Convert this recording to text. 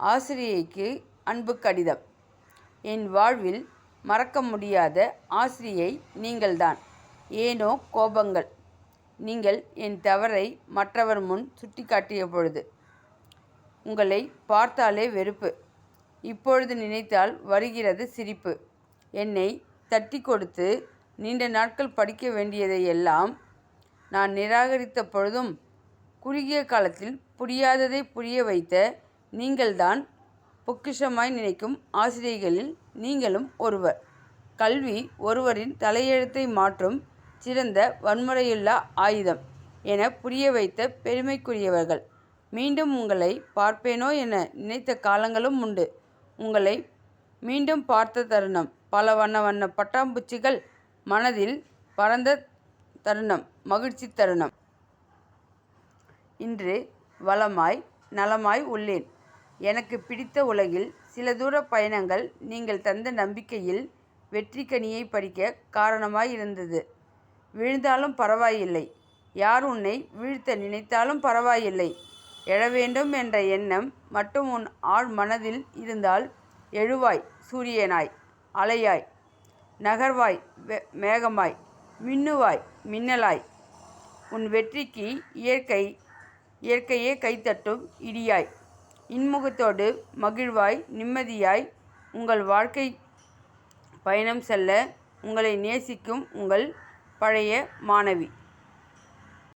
ஆசிரியைக்கு அன்பு கடிதம் என் வாழ்வில் மறக்க முடியாத ஆசிரியை நீங்கள்தான். ஏனோ கோபங்கள். நீங்கள் என் தவறை மற்றவர் முன் சுட்டிக்காட்டிய பொழுது. உங்களை பார்த்தாலே வெறுப்பு. இப்பொழுது நினைத்தால் வருகிறது சிரிப்பு. என்னை தட்டி கொடுத்து நீண்ட நாட்கள் படிக்க வேண்டியதையெல்லாம் நான் நிராகரித்த பொழுதும் குறுகிய காலத்தில் புரியாததை புரிய வைத்த நீங்கள்தான் பொக்கிஷமாய் நினைக்கும் ஆசிரியைகளில் நீங்களும் ஒருவர். கல்வி ஒருவரின் தலையெழுத்தை மாற்றும் சிறந்த வன்முறையுள்ள ஆயுதம் என புரிய வைத்த பெருமைக்குரியவர்கள். மீண்டும் உங்களை பார்ப்பேனோ என நினைத்த காலங்களும் உண்டு. உங்களை மீண்டும் பார்த்த தருணம் பல வண்ண வண்ண பட்டாம்பூச்சிகள் மனதில் பறந்த தருணம் மகிழ்ச்சி தருணம். இன்று வளமாய் நலமாய் உள்ளேன். எனக்கு பிடித்த உலகில் சில தூர பயணங்கள் நீங்கள் தந்த நம்பிக்கையில் வெற்றிக்கனியைப் பறிக்க காரணமாய் இருந்தது. விழுந்தாலும் பரவாயில்லை. யார் உன்னை வீழ்த்த நினைத்தாலும் பரவாயில்லை. எழவேண்டும் என்ற எண்ணம் மட்டும் உன் ஆழ் மனதில் இருந்தால் எழுவாய் சூரியனாய் அலையாய். நகர்வாய் மேகமாய் மின்னுவாய் மின்னலாய். உன் வெற்றிக்கு இயற்கை இயற்கையே கைதட்டும் இடியாய். இன்முகத்தோடு மகிழ்வாய் நிம்மதியாய் உங்கள் வாழ்க்கை பயணம் செல்ல உங்களை நேசிக்கும் உங்கள் பழைய மாணவி.